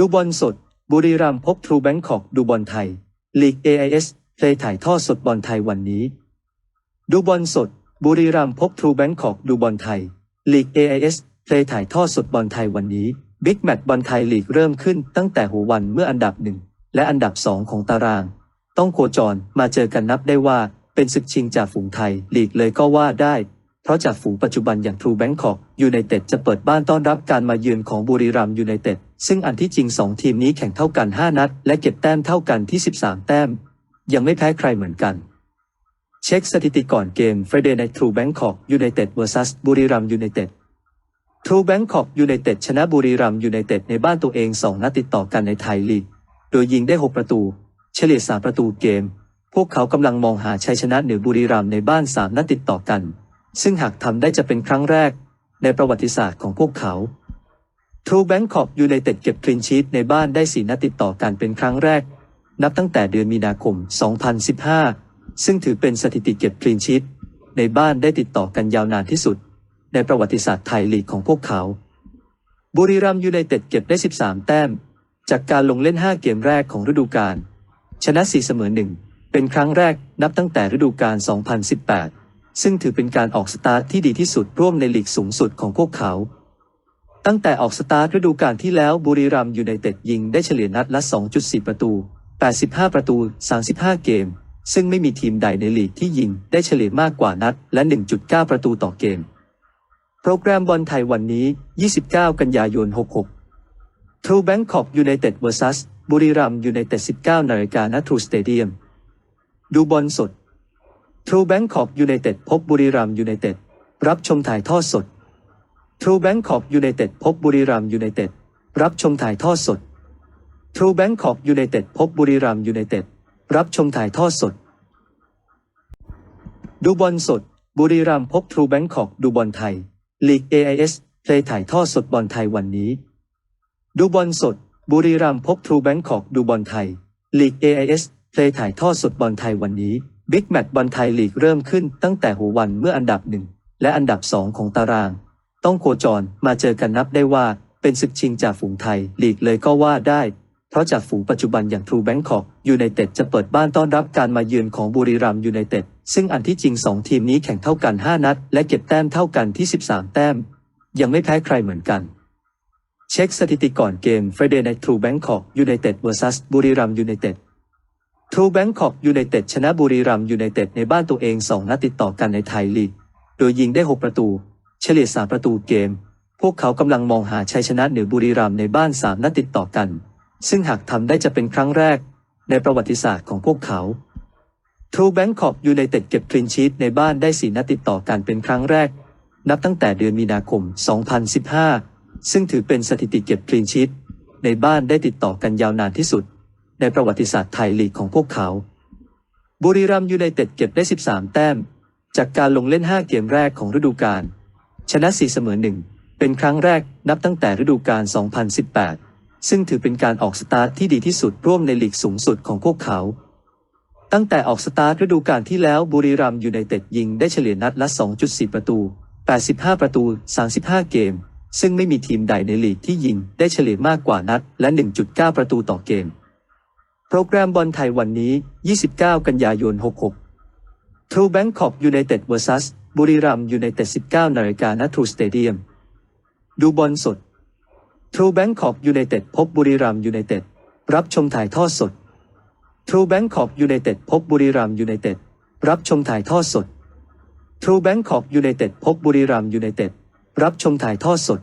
ดูบอลสด บุรีรัมย์พบทรูแบงคอกดูบอลไทย ลีก AIS เพลย์ถ่ายทอดสดบอลไทยวันนี้ ดูบอลสด บุรีรัมย์พบทรูแบงคอกดูบอลไทย ลีก AIS เพลย์ถ่ายทอดสดบอลไทยวันนี้บิ๊กแมตช์บอลไทยลีกเริ่มขึ้นตั้งแต่หัววันเมื่ออันดับหนึ่งและอันดับสองของตาราง ต้องโคจรมาเจอกันนับได้ว่าเป็นศึกชิงจากฝูงไทยลีกเลยก็ว่าได้ เพราะจากฝูงปัจจุบันอย่างทรูแบงคอกยูไนเต็ดจะเปิดบ้านต้อนรับการมาเยือนของบุรีรัมย์ยูไนเต็ด ซึ่งอันที่จริง 2 ทีมนี้แข่งเท่ากัน 5 นัด และเก็บแต้มเท่ากันที่ 13 แต้ม ยังไม่แพ้ใครเหมือนกัน เช็คสถิติก่อนเกม Friday Night True Bangkok United vs บุรีรัมย์ยูไนเต็ด True Bangkok United ชนะบุรีรัมย์ยูไนเต็ดในบ้านตัวเอง 2 นัดติดต่อกันในไทยลีก โดยยิงได้ 6 ประตู เฉลี่ย 3 ประตูเกม พวกเขากำลังมองหาชัยชนะเหนือบุรีรัมย์ในบ้าน 3 นัดติดต่อกัน ซึ่งหากทำได้จะเป็นครั้งแรก ในประวัติศาสตร์ของพวกเขา True Bangkok United เก็บคลีนชีตในบ้านได้4นัดติดต่อกันเป็นครั้งแรก นับตั้งแต่เดือนมีนาคม 2015 ซึ่งถือเป็นสถิติเก็บคลีนชีตในบ้านได้ติดต่อกันยาวนานที่สุด ในประวัติศาสตร์ไทยลีกของพวกเขา บุรีรัมย์ยูไนเต็ดเก็บได้ 13 แต้ม จากการลงเล่น 5 เกมแรกของฤดูกาลชนะ 4 เสมอ 1 เป็นครั้งแรกนับตั้งแต่ฤดูกาล 2018 ซึ่งถือเป็นการออกสตาร์ทที่ดีที่สุดร่วมในลีกสูงสุดของพวกเขา ตั้งแต่ออกสตาร์ทฤดูกาลที่แล้วบุรีรัมย์ยูไนเต็ดยิงได้เฉลี่ยนัดละ 2.4 ประตู 85 ประตู 35 เกม ซึ่งไม่มีทีมใดในลีกที่ยิงได้เฉลี่ยมากกว่านัดและ 1.9 ประตูต่อเกม โปรแกรมบอลไทยวันนี้ 29 กันยายน 66 True Bangkok United vs บุรีรัมย์ยูไนเต็ด 19 นาฬิกาณ True Stadium ดูบอลสด True Bangkok United พบบุรีรัมย์ยูไนเต็ด รับชมถ่ายทอดสด True Bangkok United พบบุรีรัมยูไนเต็ดรับชมถ่ายทอดสด True Bangkok United พบบุรีรัมยูไนเต็ดรับชมถ่ายทอดสด ดูบอลสด บุรีรัมพบ True Bangkok ดูบอลไทยลีก AIS เพลย์ถ่ายทอดสดบอลไทยวันนี้ ดูบอลสด บุรีรัมพบ True Bangkok ดูบอลไทยลีก AIS เพลย์ถ่ายทอดสดบอลไทยวันนี้บิ๊กแมตช์บอลไทยลีกเริ่มขึ้นตั้งแต่หัววันเมื่ออันดับหนึ่งและอันดับสองของตาราง ต้องโคจรมาเจอกันนับได้ว่า เป็นศึกชิงจากฝูงไทยลีกเลยก็ว่าได้ เพราะจากฝูงปัจจุบันอย่าง True Bangkok United จะเปิดบ้านต้อนรับการมาเยือนของบุรีรัมยูไนเต็ดซึ่งอันที่จริง 2 ทีมนี้แข่งเท่ากัน 5 นัด และเก็บแต้มเท่ากันที่ 13 แต้ม ยังไม่แพ้ใครเหมือนกัน เช็คสถิติก่อนเกม Friday Night True Bangkok United vs บุรีรัมยูไนเต็ด True Bangkok United ชนะบุรีรัมย์ยูไนเต็ดในบ้านตัวเอง 2 นัดติดต่อกันในไทยลีก โดยยิงได้ 6 ประตู เฉลี่ย3ประตูเกม พวกเขากำลังมองหาชัยชนะเหนือบุรีรัมย์ในบ้าน3นัดติดต่อกัน ซึ่งหากทำได้จะเป็นครั้งแรก ในประวัติศาสตร์ของพวกเขา True Bangkok United เก็บคลีนชีตในบ้านได้4นัดติดต่อกันเป็นครั้งแรก นับตั้งแต่เดือนมีนาคม 2015 ซึ่งถือเป็นสถิติเก็บคลีนชีตในบ้านได้ติดต่อกันยาวนานที่สุด ในประวัติศาสตร์ไทยลีกของพวกเขา บุรีรัมย์ยูไนเต็ดเก็บได้ 13 แต้ม จากการลงเล่น 5 เกมแรกของฤดูกาล ชนะ4เสมอ1เป็นครั้งแรกนับตั้งแต่ฤดูกาล 2018 ซึ่งถือเป็นการออกสตาร์ทที่ดีที่สุดร่วมในลีกสูงสุดของพวกเขา ตั้งแต่ออกสตาร์ทฤดูกาลที่แล้วบุรีรัมย์ยูไนเต็ดยิงได้เฉลี่ยนัดละ 2.4 ประตู 85 ประตู 35 เกม ซึ่งไม่มีทีมใดในลีกที่ยิงได้เฉลี่ยมากกว่านัดและ 1.9 ประตูต่อเกม โปรแกรมบอลไทยวันนี้ 29 กันยายน 66 True Bangkok United vs บุรีรัมย์ยูไนเต็ด 19 นาฬิกาณทรูสเตเดียม ดูบอลสด ทรูแบงคอกยูไนเต็ดพบบุรีรัมย์ยูไนเต็ด รับชมถ่ายทอดสด ทรูแบงคอกยูไนเต็ดพบบุรีรัมย์ยูไนเต็ด รับชมถ่ายทอดสด ทรูแบงคอกยูไนเต็ดพบบุรีรัมย์ยูไนเต็ด รับชมถ่ายทอดสด